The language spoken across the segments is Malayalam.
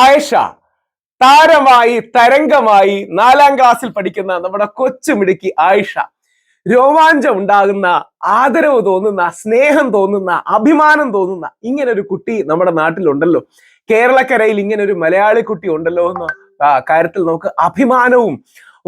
ആയിഷ താരമായി തരംഗമായി നാലാം ക്ലാസ്സിൽ പഠിക്കുന്ന നമ്മുടെ കൊച്ചുമിടുക്കി ആയിഷ. രോമാഞ്ചം ഉണ്ടാകുന്ന ആദരവ് തോന്നുന്ന സ്നേഹം തോന്നുന്ന അഭിമാനം തോന്നുന്ന ഇങ്ങനെ ഒരു കുട്ടി നമ്മുടെ നാട്ടിലുണ്ടല്ലോ. കേരളക്കരയിൽ ഇങ്ങനെ ഒരു മലയാളി കുട്ടി ഉണ്ടല്ലോ എന്ന കാര്യത്തിൽ നമുക്ക് അഭിമാനവും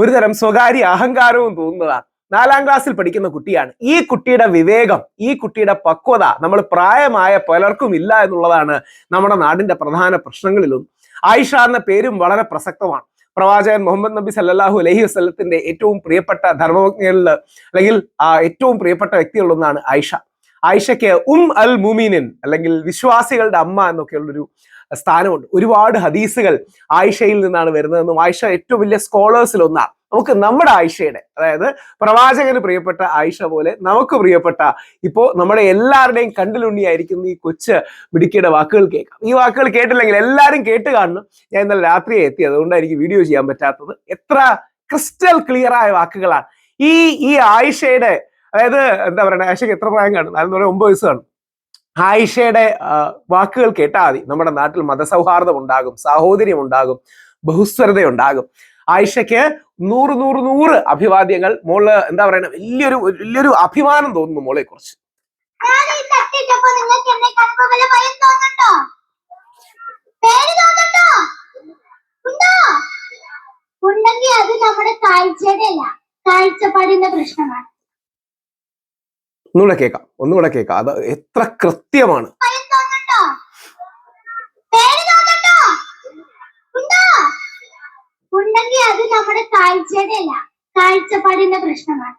ഒരുതരം സ്വകാര്യ അഹങ്കാരവും തോന്നുന്നതാണ്. നാലാം ക്ലാസ്സിൽ പഠിക്കുന്ന കുട്ടിയാണ്. ഈ കുട്ടിയുടെ വിവേകം ഈ കുട്ടിയുടെ പക്വത നമ്മൾ പ്രായമായ പലർക്കും ഇല്ല എന്നുള്ളതാണ് നമ്മുടെ നാടിന്റെ പ്രധാന പ്രശ്നങ്ങളിലും. ആയിഷ എന്ന പേരും വളരെ പ്രസക്തമാണ്. പ്രവാചകൻ മുഹമ്മദ് നബി സല്ലാഹു അലഹി വസ്ലത്തിന്റെ ഏറ്റവും പ്രിയപ്പെട്ട ധർമ്മജ്ഞകളിൽ അല്ലെങ്കിൽ ഏറ്റവും പ്രിയപ്പെട്ട വ്യക്തികളിലൊന്നാണ് ആയിഷ. ആയിഷയ്ക്ക് ഉം അൽ മുമീനിൻ അല്ലെങ്കിൽ വിശ്വാസികളുടെ അമ്മ എന്നൊക്കെയുള്ളൊരു സ്ഥാനമുണ്ട്. ഒരുപാട് ഹദീസുകൾ ആയിഷയിൽ നിന്നാണ് വരുന്നതെന്നും ആയിഷ ഏറ്റവും വലിയ സ്കോളേഴ്സിൽ ഒന്നാണ് നമുക്ക് നമ്മുടെ ആയിഷയുടെ അതായത് പ്രവാചകന് പ്രിയപ്പെട്ട ആയിഷ പോലെ നമുക്ക് പ്രിയപ്പെട്ട ഇപ്പോ നമ്മുടെ എല്ലാവരുടെയും കണ്ടിലുണ്ണിയായിരിക്കുന്ന ഈ കൊച്ച് മിടുക്കിയുടെ വാക്കുകൾ കേൾക്കാം. ഈ വാക്കുകൾ കേട്ടില്ലെങ്കിൽ എല്ലാവരും കേട്ട് കാണണം. ഞാൻ ഇന്നലെ രാത്രിയെ എത്തി. അതുകൊണ്ടായിരിക്കും വീഡിയോ ചെയ്യാൻ പറ്റാത്തത്. എത്ര ക്രിസ്റ്റൽ ക്ലിയർ ആയ വാക്കുകളാണ്. ഈ ഈ ആയിഷയുടെ അതായത് എന്താ പറയുക ആയിഷയ്ക്ക് എത്ര പ്രായം കാണും? അതെന്ന് ഒമ്പത് വയസ്സ് കാണും. ആയിഷയുടെ വാക്കുകൾ കേട്ടാൽ മതി. നമ്മുടെ നാട്ടിൽ മതസൗഹാർദ്ദം ഉണ്ടാകും സാഹോദര്യം ഉണ്ടാകും ബഹുസ്വരത ഉണ്ടാകും ആയിഷയ്ക്ക് നൂറ് നൂറ് നൂറ് അഭിവാദ്യങ്ങൾ മോൾ എന്താ പറയുക വലിയൊരു വലിയൊരു അഭിമാനം തോന്നുന്നു മോളെ കുറിച്ച്. ഉണ്ടെങ്കിൽ അത് നമ്മുടെ കാഴ്ചയുടെ അല്ല കാഴ്ചപ്പാടിന്റെ പ്രശ്നമാണ്. ഒന്നുകൂടെ കേൾക്കാം ഒന്നുകൂടെ കേൾക്കാം. അത് എത്ര കൃത്യമാണ്. ഉണ്ടെങ്കിൽ അത് നമ്മുടെ കാഴ്ചയുടെ അല്ല കാഴ്ചപ്പാടിന്റെ പ്രശ്നമാണ്.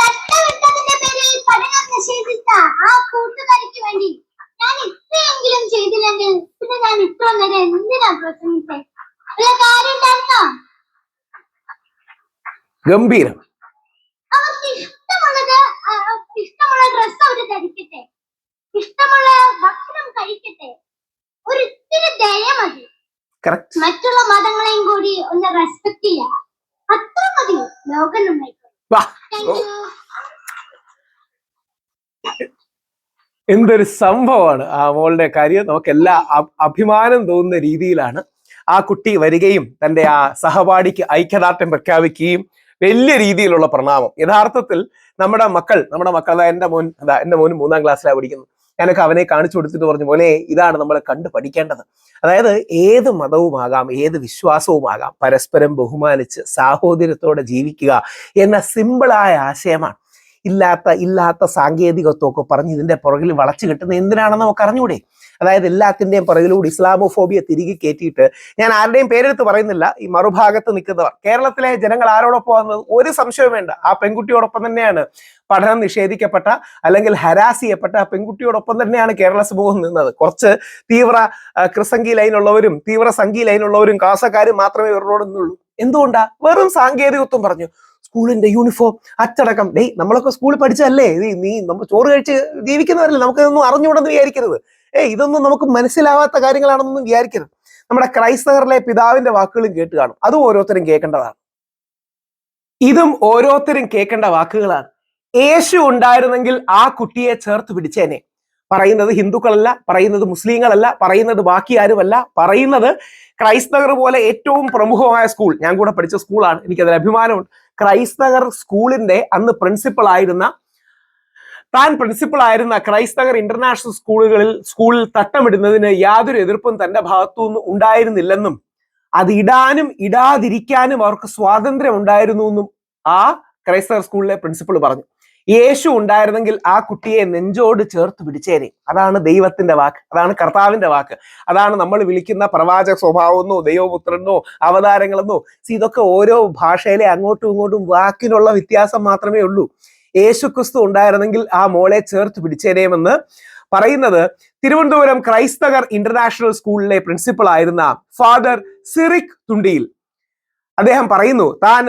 തട്ടമിട്ടതിന്റെ പേരിൽ പഠനം നിഷേധിച്ച ആ കൂട്ടുകാരിക്ക് വേണ്ടി ഞാൻ ഇത്രയെങ്കിലും ചെയ്തില്ലെങ്കിൽ പിന്നെ ഞാൻ ഇത്ര നേരം എന്തിനാ വല്ല കാര്യം ഉണ്ടായിരുന്നോ? ഗംഭീരം. അവർക്ക് ഇഷ്ടമുള്ളത് ഇഷ്ടമുള്ള ഡ്രസ് അവർ ധരിക്കട്ടെ. ഇഷ്ടമുള്ള ഭക്ഷണം കഴിക്കട്ടെ. ഒരു ഇത്തിരി ദയ മതി. മറ്റുള്ള മതങ്ങളെയും കൂടി ഒന്ന് റെസ്പെക്ട് ചെയ്യുക. അത്ര മതി. ലോകം എന്തൊരു സംഭവമാണ് ആ മോളുടെ കാര്യം. നമുക്കെല്ലാ അഭിമാനം തോന്നുന്ന രീതിയിലാണ് ആ കുട്ടി വരികയും തന്റെ ആ സഹപാഠിക്ക് ഐക്യദാർഢ്യം പ്രഖ്യാപിക്കുകയും വലിയ രീതിയിലുള്ള പ്രണാമം. യഥാർത്ഥത്തിൽ നമ്മുടെ മക്കൾ നമ്മുടെ മക്കൾ അതാ എന്റെ മോൻ അതാ എന്റെ മോൻ മൂന്നാം ക്ലാസ്സിലാണ് പഠിക്കുന്നത് ഞാനൊക്കെ അവനെ കാണിച്ചു കൊടുത്തിട്ട് പറഞ്ഞു പോലെ ഇതാണ് നമ്മൾ കണ്ടു പഠിക്കേണ്ടത്. അതായത് ഏത് മതവുമാകാം ഏത് വിശ്വാസവുമാകാം പരസ്പരം ബഹുമാനിച്ച് സാഹോദര്യത്തോടെ ജീവിക്കുക എന്ന സിമ്പിളായ ആശയമാണ്. ഇല്ലാത്ത ഇല്ലാത്ത സാങ്കേതികത്വമൊക്കെ പറഞ്ഞ് ഇതിന്റെ പുറകിൽ വളച്ചു കിട്ടുന്ന എന്തിനാണെന്ന് നമുക്ക് അറിഞ്ഞൂടെ അതായത് എല്ലാത്തിന്റെയും പുറകിലൂടെ ഇസ്ലാമോഫോബിയ തിരികെ കയറ്റിയിട്ട് ഞാൻ ആരുടെയും പേരെടുത്ത് പറയുന്നില്ല. ഈ മറുഭാഗത്ത് നിൽക്കുന്നവർ. കേരളത്തിലെ ജനങ്ങൾ ആരോടൊപ്പം ഒരു സംശയവും വേണ്ട. ആ പെൺകുട്ടിയോടൊപ്പം തന്നെയാണ് പഠനം നിഷേധിക്കപ്പെട്ട അല്ലെങ്കിൽ ഹരാസ് ചെയ്യപ്പെട്ട ആ പെൺകുട്ടിയോടൊപ്പം തന്നെയാണ് കേരള സമൂഹം നിന്നത്. കുറച്ച് തീവ്ര കൃസംഗി ലൈനുള്ളവരും തീവ്ര സംഗി ലൈനുള്ളവരും കാസക്കാരും മാത്രമേ ഇവരോട് നിന്നുള്ളൂ. എന്തുകൊണ്ടാ? വെറും സാങ്കേതികത്വം പറഞ്ഞു. സ്കൂളിന്റെ യൂണിഫോം അച്ചടക്കം. ഡേയ് നമ്മളൊക്കെ സ്കൂളിൽ പഠിച്ചതല്ലേ? നീ നമ്മൾ ചോറ് കഴിച്ച് ജീവിക്കുന്നവരല്ലേ? നമുക്ക് ഇതൊന്നും അറിഞ്ഞുകൂടെന്ന് വിചാരിക്കരുത്. ഏയ് ഇതൊന്നും നമുക്ക് മനസ്സിലാവാത്ത കാര്യങ്ങളാണെന്നൊന്നും വിചാരിക്കരുത്. നമ്മുടെ ക്രൈസ്തവരിലെ പിതാവിന്റെ വാക്കുകളും കേട്ട് കാണും. അതും ഓരോരുത്തരും കേൾക്കേണ്ടതാണ്. ഇതും ഓരോരുത്തരും കേൾക്കേണ്ട വാക്കുകളാണ്. യേശു ഉണ്ടായിരുന്നെങ്കിൽ ആ കുട്ടിയെ ചേർത്ത് പിടിച്ചേനെ. പറയുന്നത് ഹിന്ദുക്കളല്ല പറയുന്നത് മുസ്ലിങ്ങളല്ല പറയുന്നത് ബാക്കി ആരുമല്ല. പറയുന്നത് ക്രൈസ്തവർ പോലെ ഏറ്റവും പ്രമുഖമായ സ്കൂൾ. ഞാൻ കൂടെ പഠിച്ച സ്കൂളാണ്. എനിക്കതിൽ അഭിമാനമുണ്ട്. ക്രൈസ്തവർ സ്കൂളിന്റെ അന്ന് പ്രിൻസിപ്പൾ ആയിരുന്ന താൻ പ്രിൻസിപ്പൾ ആയിരുന്ന ക്രൈസ്തവർ ഇന്റർനാഷണൽ സ്കൂളുകളിൽ സ്കൂളിൽ തട്ടമിടുന്നതിന് യാതൊരു എതിർപ്പും തന്റെ ഭാഗത്തുനിന്ന് ഉണ്ടായിരുന്നില്ലെന്നും അത് ഇടാനും ഇടാതിരിക്കാനും അവർക്ക് സ്വാതന്ത്ര്യം ഉണ്ടായിരുന്നു എന്നും ആ ക്രൈസ്തവർ സ്കൂളിലെ പ്രിൻസിപ്പൾ പറഞ്ഞു. യേശു ഉണ്ടായിരുന്നെങ്കിൽ ആ കുട്ടിയെ നെഞ്ചോട് ചേർത്ത് പിടിച്ചേനെ. അതാണ് ദൈവത്തിന്റെ വാക്ക്. അതാണ് കർത്താവിന്റെ വാക്ക്. അതാണ് നമ്മൾ വിളിക്കുന്ന പ്രവാചക സ്വഭാവമെന്നോ ദൈവപുത്രനോ അവതാരങ്ങളെന്നോ. ഇതൊക്കെ ഓരോ ഭാഷയിലെ അങ്ങോട്ടും ഇങ്ങോട്ടും വാക്കിനുള്ള വ്യത്യാസം മാത്രമേ ഉള്ളൂ. യേശു ക്രിസ്തു ഉണ്ടായിരുന്നെങ്കിൽ ആ മോളെ ചേർത്ത് പിടിച്ചേനേമെന്ന് പറയുന്നത് തിരുവനന്തപുരം ക്രൈസ്തകർ ഇന്റർനാഷണൽ സ്കൂളിലെ പ്രിൻസിപ്പൾ ആയിരുന്ന ഫാദർ സിറിക് തുണ്ടിയിൽ. അദ്ദേഹം പറയുന്നു താൻ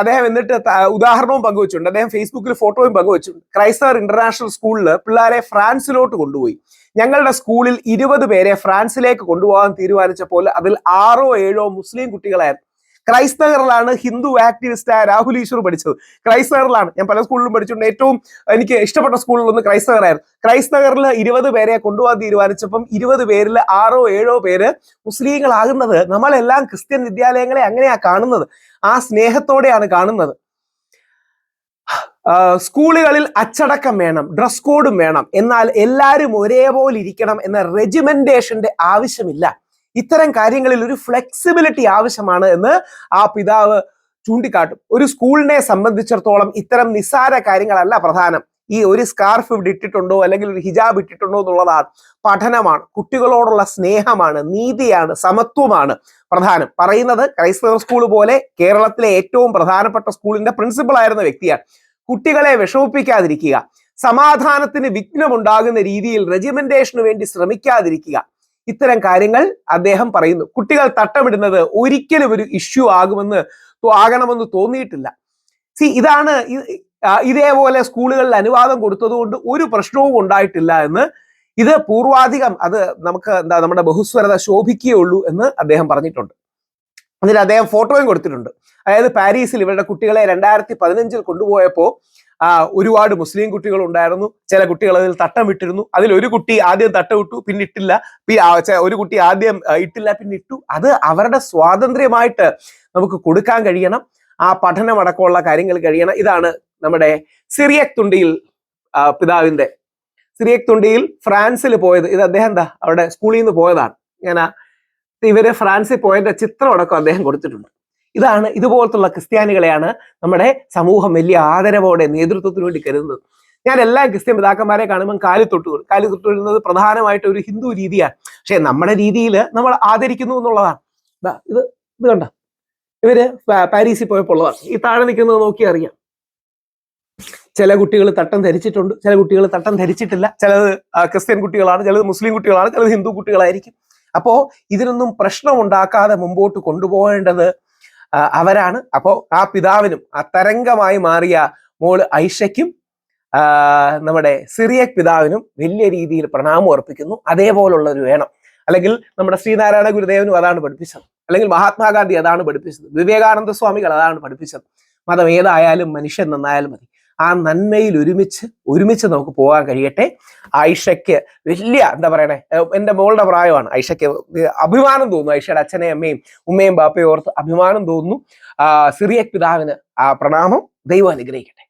അദ്ദേഹം എന്നിട്ട് ഉദാഹരണവും പങ്കുവച്ചിട്ടുണ്ട്. അദ്ദേഹം ഫേസ്ബുക്കിൽ ഫോട്ടോയും പങ്കുവച്ചിട്ടുണ്ട്. ക്രൈസ്തവർ ഇന്റർനാഷണൽ സ്കൂളിൽ പിള്ളേരെ ഫ്രാൻസിലോട്ട് കൊണ്ടുപോയി. ഞങ്ങളുടെ സ്കൂളിൽ ഇരുപത് പേരെ ഫ്രാൻസിലേക്ക് കൊണ്ടുപോകാൻ തീരുമാനിച്ചപ്പോൾ അതിൽ ആറോ ഏഴോ മുസ്ലിം കുട്ടികളായിരുന്നു. ക്രൈസ്റ്റ് നഗറിലാണ് ഹിന്ദു ആക്ടിവിസ്റ്റ് ആയ രാഹുൽ ഈശ്വർ പഠിച്ചത്. ക്രൈസ്റ്റ് നഗറിലാണ് ഞാൻ പല സ്കൂളിലും പഠിച്ചിട്ടുണ്ട്. ഏറ്റവും എനിക്ക് ഇഷ്ടപ്പെട്ട സ്കൂളിലൊന്ന് ക്രൈസ്റ്റ് നഗറിൽ ഇരുപത് പേരെ കൊണ്ടുപോകാൻ തീരുമാനിച്ചപ്പം ഇരുപത് പേരിൽ ആറോ ഏഴോ പേര് മുസ്ലിങ്ങളാകുന്നത് നമ്മളെല്ലാം ക്രിസ്ത്യൻ വിദ്യാലയങ്ങളെ അങ്ങനെയാ കാണുന്നത്. ആ സ്നേഹത്തോടെയാണ് കാണുന്നത്. സ്കൂളുകളിൽ അച്ചടക്കം വേണം ഡ്രസ് കോഡും വേണം. എന്നാൽ എല്ലാവരും ഒരേപോലെ ഇരിക്കണം എന്ന റെജിമെന്റേഷന്റെ ആവശ്യമില്ല. ഇത്തരം കാര്യങ്ങളിൽ ഒരു ഫ്ലെക്സിബിലിറ്റി ആവശ്യമാണ് എന്ന് ആ പിതാവ് ചൂണ്ടിക്കാട്ടും. ഒരു സ്കൂളിനെ സംബന്ധിച്ചിടത്തോളം ഇത്തരം നിസ്സാര കാര്യങ്ങളല്ല പ്രധാനം. ഈ ഒരു സ്കാർഫ് ഇവിടെ ഇട്ടിട്ടുണ്ടോ അല്ലെങ്കിൽ ഒരു ഹിജാബ് ഇട്ടിട്ടുണ്ടോ എന്നുള്ളതാണ് പഠനമാണ്. കുട്ടികളോടുള്ള സ്നേഹമാണ് നീതിയാണ് സമത്വമാണ് പ്രധാനം. പറയുന്നത് ക്രൈസ്തവ സ്കൂൾ പോലെ കേരളത്തിലെ ഏറ്റവും പ്രധാനപ്പെട്ട സ്കൂളിന്റെ പ്രിൻസിപ്പൾ ആയിരുന്ന വ്യക്തിയാണ്. കുട്ടികളെ വിഷമിപ്പിക്കാതിരിക്കുക. സമാധാനത്തിന് വിഘ്നമുണ്ടാകുന്ന രീതിയിൽ റെജിമെന്റേഷന് വേണ്ടി ശ്രമിക്കാതിരിക്കുക. ഇത്തരം കാര്യങ്ങൾ അദ്ദേഹം പറയുന്നു. കുട്ടികൾ തട്ടമിടുന്നത് ഒരിക്കലും ഒരു ഇഷ്യൂ ആകുമെന്ന് ആകണമെന്ന് തോന്നിയിട്ടില്ല. സി ഇതാണ് ഇതേപോലെ സ്കൂളുകളിൽ അനുവാദം കൊടുത്തതുകൊണ്ട് ഒരു പ്രശ്നവും ഉണ്ടായിട്ടില്ല എന്ന് ഇത് പൂർവാധികം അത് നമുക്ക് എന്താ നമ്മുടെ ബഹുസ്വരത ശോഭിക്കുകയുള്ളൂ എന്ന് അദ്ദേഹം പറഞ്ഞിട്ടുണ്ട്. അതിൽ അദ്ദേഹം ഫോട്ടോയും കൊടുത്തിട്ടുണ്ട്. അതായത് പാരീസിൽ ഇവരുടെ കുട്ടികളെ രണ്ടായിരത്തി പതിനഞ്ചിൽ കൊണ്ടുപോയപ്പോൾ ഒരുപാട് മുസ്ലിം കുട്ടികൾ ഉണ്ടായിരുന്നു ചില കുട്ടികൾ അതിൽ തട്ടം വിട്ടിരുന്നു അതിൽ ഒരു കുട്ടി ആദ്യം തട്ടം ഇട്ടു പിന്നെ ഇട്ടില്ല. ഒരു കുട്ടി ആദ്യം ഇട്ടില്ല പിന്നെ ഇട്ടു. അത് അവരുടെ സ്വാതന്ത്ര്യമായിട്ട് നമുക്ക് കൊടുക്കാൻ കഴിയണം. ആ പഠനം അടക്കമുള്ള കാര്യങ്ങൾ കഴിയണം. ഇതാണ് നമ്മുടെ സിറിയക് തുണ്ടിയിൽ പിതാവിന്റെ സിറിയക് തുണ്ടിയിൽ ഫ്രാൻസിൽ പോയത് ഇത് അദ്ദേഹം എന്താ അവിടെ സ്കൂളിൽ നിന്ന് പോയതാണ്. ഇങ്ങനെ ഇവർ ഫ്രാൻസിൽ പോയതിന്റെ ചിത്രം അടക്കം അദ്ദേഹം കൊടുത്തിട്ടുണ്ട്. ഇതാണ് ഇതുപോലത്തുള്ള ക്രിസ്ത്യാനികളെയാണ് നമ്മുടെ സമൂഹം വലിയ ആദരവോടെ നേതൃത്വത്തിന് വേണ്ടി കരുതുന്നത്. ഞാൻ എല്ലാ ക്രിസ്ത്യൻ പിതാക്കന്മാരെ കാണുമ്പോൾ കാലി തൊട്ടു കാലി തൊട്ട് വരുന്നത് പ്രധാനമായിട്ട് ഒരു ഹിന്ദു രീതിയാണ്. പക്ഷെ നമ്മുടെ രീതിയിൽ നമ്മൾ ആദരിക്കുന്നു എന്നുള്ളതാണ്. ഇത് ഇത് കണ്ട? ഇവർ പാരീസിൽ പോയപ്പോൾ ഉള്ളതാണ്. ഈ താഴെ നിൽക്കുന്നത് നോക്കി അറിയാം. ചില കുട്ടികൾ തട്ടം ധരിച്ചിട്ടുണ്ട്. ചില കുട്ടികൾ തട്ടം ധരിച്ചിട്ടില്ല. ചിലത് ക്രിസ്ത്യൻ കുട്ടികളാണ് ചിലത് മുസ്ലിം കുട്ടികളാണ് ചിലത് ഹിന്ദു കുട്ടികളായിരിക്കും. അപ്പോ ഇതിനൊന്നും പ്രശ്നം ഉണ്ടാക്കാതെ മുമ്പോട്ട് കൊണ്ടുപോകേണ്ടത് അവരാണ്. അപ്പോ ആ പിതാവിനും ആ തരംഗമായി മാറിയ മോൾ ഐഷയ്ക്കും നമ്മുടെ സിറിയക് പിതാവിനും വലിയ രീതിയിൽ പ്രണാമം അർപ്പിക്കുന്നു. അതേപോലുള്ളൊരു വേണം. അല്ലെങ്കിൽ നമ്മുടെ ശ്രീനാരായണ ഗുരുദേവനും അതാണ് പഠിപ്പിച്ചത്. അല്ലെങ്കിൽ മഹാത്മാഗാന്ധി അതാണ് പഠിപ്പിച്ചത്. വിവേകാനന്ദ സ്വാമികൾ അതാണ് പഠിപ്പിച്ചത്. മതം ഏതായാലും മനുഷ്യൻ നന്നായാലും മതി. ആ നന്മയിൽ ഒരുമിച്ച് ഒരുമിച്ച് നമുക്ക് പോകാൻ കഴിയട്ടെ. ആയിഷയ്ക്ക് വലിയ എന്താ പറയണേ എന്റെ മോളുടെ പ്രായമാണ്. ഐഷയ്ക്ക് അഭിമാനം തോന്നുന്നു. ഐഷയുടെ അച്ഛനെയും അമ്മയും ഉമ്മയും ബാപ്പയും ഓർത്ത് അഭിമാനം തോന്നുന്നു. സിറിയ സിറിയക് പിതാവിന് ആ പ്രണാമം ദൈവം അനുഗ്രഹിക്കട്ടെ.